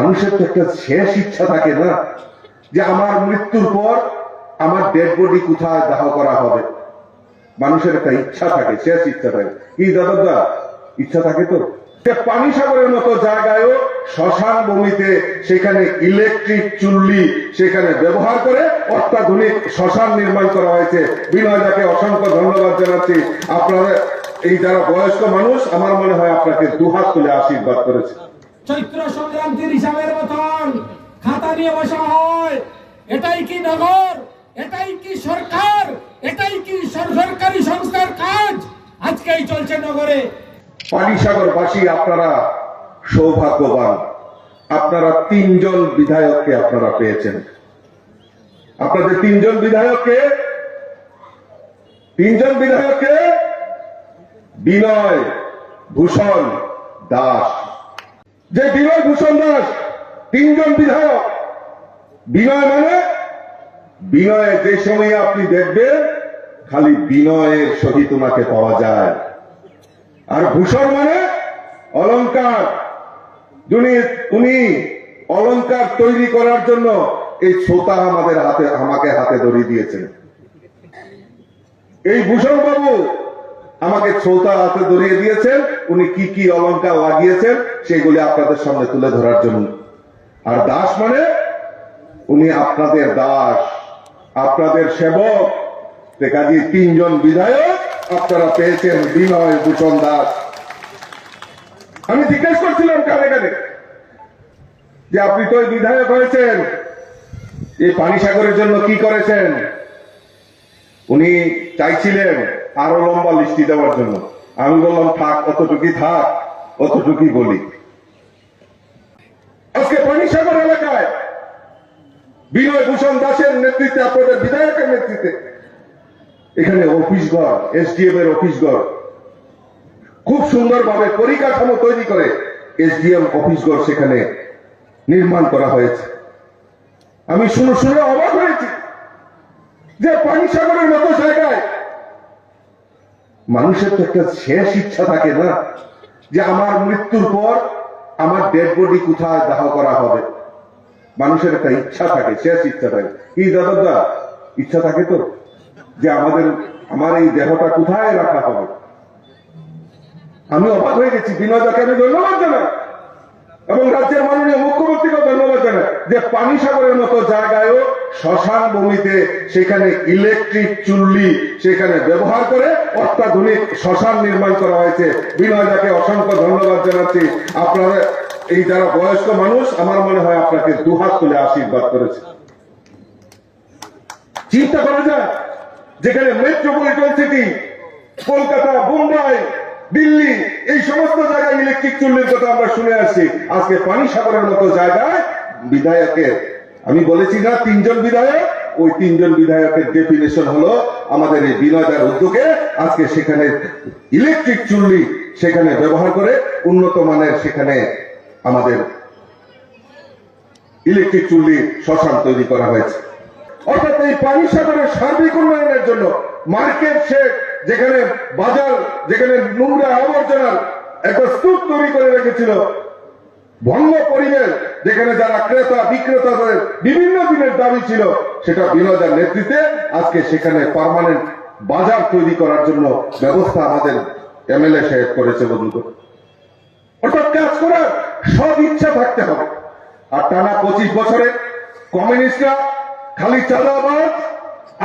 মানুষের তো একটা শেষ ইচ্ছা থাকে না যে আমার মৃত্যুর পর আমার ডেড বডি কোথায় দাহ করা হবে। মানুষের একটা ইচ্ছা থাকে, শেষ ইচ্ছা থাকে। কি দাদা ইচ্ছা থাকে তো? পানি সাগরের মতো জায়গায়ও শ্মশান ভূমিতে সেখানে ইলেকট্রিক চুল্লি সেখানে ব্যবহার করে অত্যাধুনিক শ্মশান নির্মাণ করা হয়েছে। বিনয়দাকে অসংখ্য ধন্যবাদ জানাচ্ছি। আপনারা, এই যারা বয়স্ক মানুষ, আমার মনে হয় আপনাকে দুহাত তুলে আশীর্বাদ করেছে। চৈত্র সংক্রান্তির হিসাবের মতন খাতা নিয়ে বসা হয়। এটাই কি নগর? এটাই কি সরকার? এটাই কি সরকারি সংস্থার কাজ? আজকেই চলছে নগরে। পানিসাগরবাসী, আপনারা সৌভাগ্যবান। আপনারা তিনজন বিধায়ককে আপনারা পেয়েছেন। আপনাদের তিনজন বিধায়ককে? তিনজন বিধায়ককে? বিনয় ভূষণ দাস। যে বিনয় ভূষণ দাস তিনজন বিধায়ক। বিনয় মানে বিনয়ে যে সময়ে আপনি দেখবেন, খালি বিনয়ের সহিত ওনাকে পাওয়া যায়। আর ভূষণ মানে অলংকার। যিনি উনি অলংকার তৈরি করার জন্য এই ছোতা আমাদের হাতে, আমাকে হাতে ধরিয়ে দিয়েছেন। এই ভূষণ বাবু আমাকে ছোতা হাতে ধরিয়ে দিয়েছেন, উনি কি কি অলংকার লাগিয়েছেন, সেগুলি আপনাদের সামনে তুলে ধরার জন্য। আর দাস মানে উনি আপনাদের দাস, আপনাদের সেবক। কাজী তিনজন বিধায়ক, আপনারা পেয়েছেন বিনয় ভূষণ দাস। আমি জিজ্ঞেস করছিলাম কানে কানে যে আপনি তো বিধায়ক হয়েছেন, এই পানি সাগরের জন্য কি করেছেন? উনি চাইছিলেন আরও লম্বা লিস্টি দেওয়ার জন্য। আমি বললাম, থাক, অতটুকুই থাক, অতটুকুই বলি। আজকে পানি সাগর এলাকায় বিনয় ভূষণ দাসের নেতৃত্বে, আপনাদের বিধায়কের নেতৃত্বে, এখানে অফিস ঘর, এসডিএম এর অফিস ঘর, খুব সুন্দরভাবে পরিকাঠামো তৈরি করে এসডিএম অফিস ঘর সেখানে নির্মাণ করা হয়েছে। আমি শুনে শুনে অবাক হয়েছি যে পানি সাগরের মতো জায়গায় মানুষের তো একটা শেষ ইচ্ছা থাকে না যে আমার মৃত্যুর পর আমার ডেড বডি কোথায় দাহ করা হবে। মানুষের একটা ইচ্ছা থাকে, শেষ ইচ্ছা থাকে। কি দাদা ইচ্ছা থাকে তো যে আমাদের, আমার এই দেহটা কোথায় রাখা হবে? আমি অবাক হয়ে গেছি। বিনয়দাকে আমি ধন্যবাদ জানাই এবং রাজ্যের মাননীয় মুখ্যমন্ত্রীকে ধন্যবাদ জানাই যে পানি সাগরের মতো জায়গায়ও শ্মশান ভূমিতে সেখানে ইলেকট্রিক চুল্লি সেখানে ব্যবহার করে অত্যাধুনিক শ্মশান নির্মাণ করা হয়েছে। বিনয়দাকে অসংখ্য ধন্যবাদ জানাচ্ছি। আপনারা এই যারা বয়স্ক মানুষ, আমার মনে হয় আপনাকে দুহাত তুলে আশীর্বাদ করেছে। চিন্তা করা যায়, যেখানে মেট্রোপলিটন সিটি কলকাতা, মুম্বাই, দিল্লি এই সমস্ত জায়গায় ইলেকট্রিক চুল্লির কথা আমরা শুনে আসছি। আজকে পানি সাগরের মতো জায়গায় বিধায়কের, আমি বলেছি না তিনজন বিধায়ক, ওই তিনজন বিধায়কের ডেফিনেশন হলো আমাদের এই বিনয়দার উদ্যোগে আজকে সেখানে ইলেকট্রিক চুল্লি সেখানে ব্যবহার করে উন্নত মানের সেখানে আমাদের ইলেকট্রিক চুল্লি শ্মশান তৈরি করা হয়েছে। অর্থাৎ এই পানি সাগরের সার্বিক উন্নয়নের জন্য মার্কেট শেড যেখানে বাজার, যেখানে নোংরা আবর্জনার একটা স্তূপ তৈরি করে রেখেছিল। ভঙ্গ পরিবেশ যেখানে যারা ক্রেতা বিক্রেতা বিক্রেতাদের বিভিন্ন দিনের দাবি ছিল, সেটা বিনোদের নেতৃত্বে আজকে সেখানে পারমানেন্ট বাজার তৈরি করার জন্য ব্যবস্থা আমাদের এমএলএ সাহেব করেছে বন্ধু অর্থাৎ কাজ করার সব ইচ্ছা থাকতে হবে। আর টানা পঁচিশ বছরে কমিউনিস্টরা খালি চাঁদাবাজ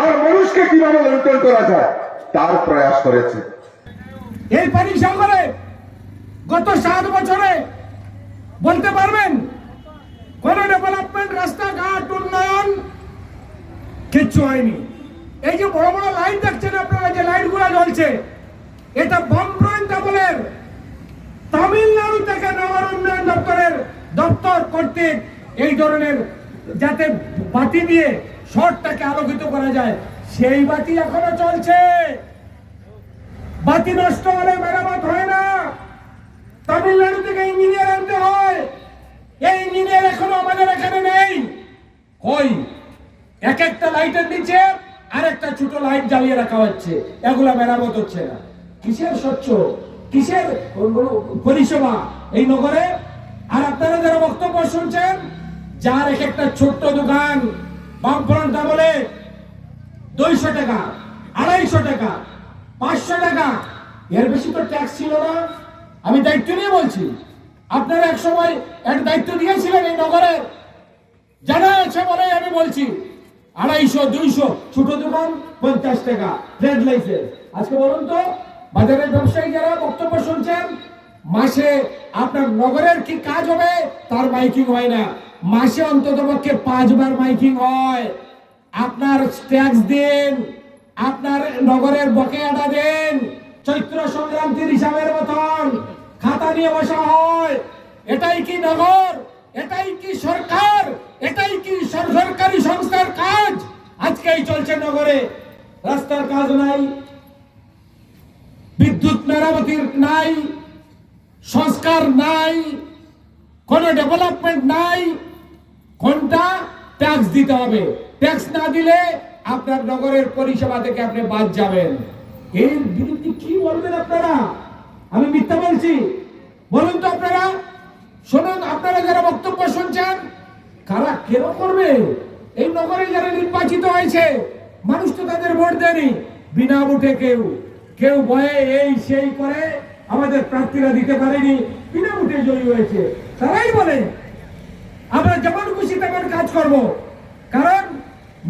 আর মানুষকে কীভাবে লুণ্ঠন করা যায়? তার প্রয়াস করেছে। এই সাগরে গত সাত বছরে বলতে পারবেন, কোন ডেভেলপমেন্ট রাস্তাঘাট, উন্নয়ন কিচ্ছু হয়নি। এই যে বড় বড় লাইট দেখছেন আপনারা, যে লাইটগুলা জ্বলছে, এটা বামফ্রন্ট আমলের তামিলনাড়ু থেকে নগর উন্নয়ন দপ্তরের দপ্তর কর্তৃক এই ধরনের যাতে বাতি দিয়ে শহরটাকে আলোকিত করা যায় সেই বাতি এখনও চলছে। বাতি নষ্ট হলে মেরামত হয় না। তামিলনাড়ু থেকে ইঞ্জিনিয়ার আনতে হয়। এই ইঞ্জিনিয়ার এখনও আমাদের এখানে নেই। কই? এক একটা লাইটের নিচে আর একটা ছোট লাইট জ্বালিয়ে রাখা হচ্ছে। এগুলা মেরামত হচ্ছে না। কিসের স্বচ্ছ? কিসের পরিষেবা? এই নগরে? আর আপনারা যারা বক্তব্য শুনছেন, যার এক একটা ছোট্ট দোকান, বামফ্রন্ট বলে দুইশো টাকা, আড়াইশো টাকা, পাঁচশো টাকা। এর বেশি তো ট্যাক্স ছিল না। আমি দায়িত্ব নিয়ে বলছি, আপনারা এক সময় এক দায়িত্ব দিয়েছিলেন এই নগরের। জানা আছে বলে আমি বলছি, আড়াইশো, দুইশো, ছোট দোকান, পঞ্চাশ টাকা ট্রেড লাইসেন্স আজকে বলুন তো, বাজারের ব্যবসায়ী যারা বক্তব্য শুনছেন, মাসে আপনার নগরের কি কাজ হবে? তার মাইকিং হয় না। মাসে অন্তত পক্ষে পাঁচবার মাইকিং হয়। আপনার ট্যাক্স দিন, আপনার নগরের বকেয়াটা দেন, চৈত্র সংক্রান্তির হিসাবের মতন খাতা নিয়ে বসা হয়। এটাই কি নগর? এটাই কি সরকার? এটাই কি সরকারি সংস্থার কাজ? আজকেই চলছে নগরে। রাস্তার কাজ নাই, বিদ্যুৎ মেরামতির নাই, সংস্কার নাই, কোনো ডেভেলপমেন্ট নাই। কোনটা ট্যাক্স দিতে হবে? ট্যাক্স না দিলে আপনার নগরের পরিষেবা থেকে আপনি বাদ যাবেন। এর বিরুদ্ধে কি বলবেন আপনারা? আমি মিথ্যা বলছি। বলুন তো আপনারা। শুনুন, আপনারা যারা বক্তব্য শুনছেন, কারা কেন করবে? এই নগরে যারা নির্বাচিত হয়েছে, মানুষ তো তাদের ভোট দেয়নি। বিনা ভোটে কেউ কেউ ভয়ে এই সেই করে আমাদের প্রার্থীরা দিতে পারেনি। বিনা ভোটে জয়ী হয়েছে। তারাই বলে, আমরা যেমন খুশি তেমন কাজ করব। কারণ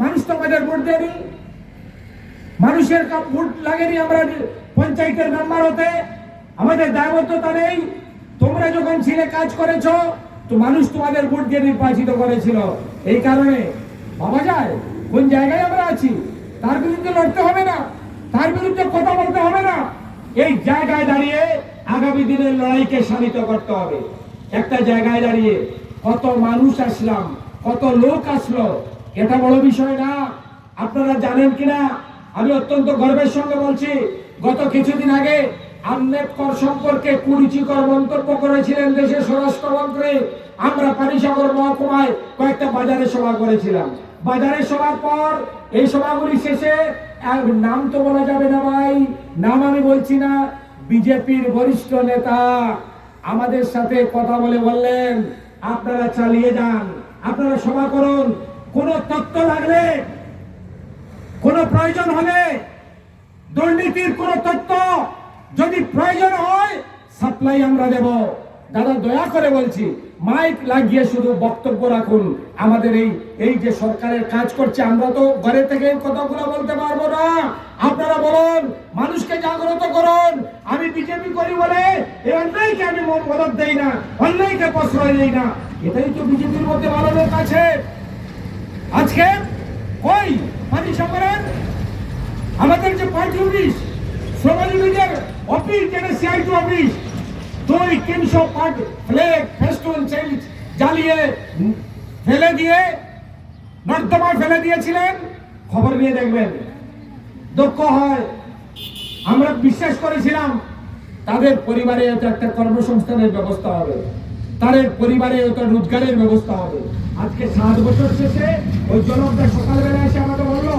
মানুষ তো আমাদের ভোট দেয়নি। মানুষের ভোট লাগেনি আমরা পঞ্চায়েতের মেম্বার হতে। আমাদের দায়বদ্ধতা নেই। তোমরা যখন ছিলে কাজ করেছ, তো মানুষ তোমাদের ভোট দিয়ে নির্বাচিত করেছিল। এই কারণে ভাবা যায়, কোন জায়গায় আমরা আছি? তার বিরুদ্ধে লড়তে হবে না। তার বিরুদ্ধে কথা বলতে হবে না। এই জায়গায় দাঁড়িয়ে আগামী দিনের লড়াইকে শানিত করতে হবে। একটা জায়গায় দাঁড়িয়ে কত মানুষ আসলাম, কত লোক আসলো এটা বড় বিষয় না। আপনারা জানেন কিনা? আমি অত্যন্ত গর্বের সঙ্গে বলছি, গত কিছুদিন আগে আম্বেদকর সম্পর্কে কুরুচিকর মন্তব্য করেছিলেন দেশের স্বরাষ্ট্রমন্ত্রী আমরা পানিসাগর মহকুমায় কয়েকটা বাজারে সভা করেছিলাম। বাজারে সভার পর এই সভাগুলি শেষে নাম তো বলা যাবে না ভাই, নাম আমি বলছি না, বিজেপির বরিষ্ঠ নেতা আমাদের সাথে কথা বলে বললেন, আপনারা চালিয়ে যান, আপনারা সভা করুন কোন তত্ত্ব লাগলে, কোন প্রয়োজন হবে দুর্নীতির কোন তথ্য যদি প্রয়োজন হয় সাপ্লাই আমরা দেব। দাদা, দয়া করে বলছি মাইক লাগিয়ে শুধু বক্তব্য রাখুন। আমাদের এই এই যে সরকারের কাজ করছে, আমরা তো ঘরে থেকে এই কথাগুলো বলতে পারব না। আপনারা বলুন, মানুষকে জাগ্রত করুন। আমি বিজেপি করি বলে এই অন্যায়কে আমি মন- মদত দেই না, অন্যায়কে প্রশ্রয় দেই না। এটাই তো বিজেপির মধ্যে ভালো লোক আছে আজকে ওই পানি সাগরের আমাদের যে পার্টি অফিস শ্রমণী লীগের অফিস, যেটা সিআইটি অফিস, দুই তিনশো পার্ট ফ্লেগ, ফেস্টুন জ্বালিয়ে ফেলে দিয়ে, নর্দমায় ফেলে দিয়েছিলেন। খবর নিয়ে দেখবেন। দক্ষ হয়। আমরা বিশ্বাস করেছিলাম, তাদের পরিবারে একটা কর্মসংস্থানের ব্যবস্থা হবে। তাদের পরিবারে হয়তো রোজগারের ব্যবস্থা হবে। আজকে সাত বছর শেষে ওই জনকটা সকালবেলা এসে আমাকে বলল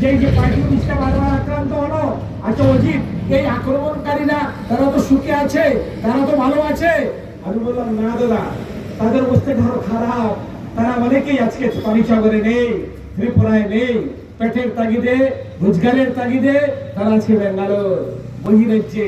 যে এই যে পার্টি অফিসটা বারবার আক্রান্ত হলো আচ্ছা অজিত, এই আক্রমণকারীরা তারা তো সুখে আছে, তারা তো ভালো আছে। আমি বললাম, না দাদা, তাদের অবস্থা ধরো খারাপ। তারা অনেকেই আজকে পানিসাগরে নেই, ত্রিপুরায় নেই, পেটের তাগিদে, রোজগারের তাগিদে, তারা আজকে ব্যাঙ্গালোর, বহিরাজ্যে।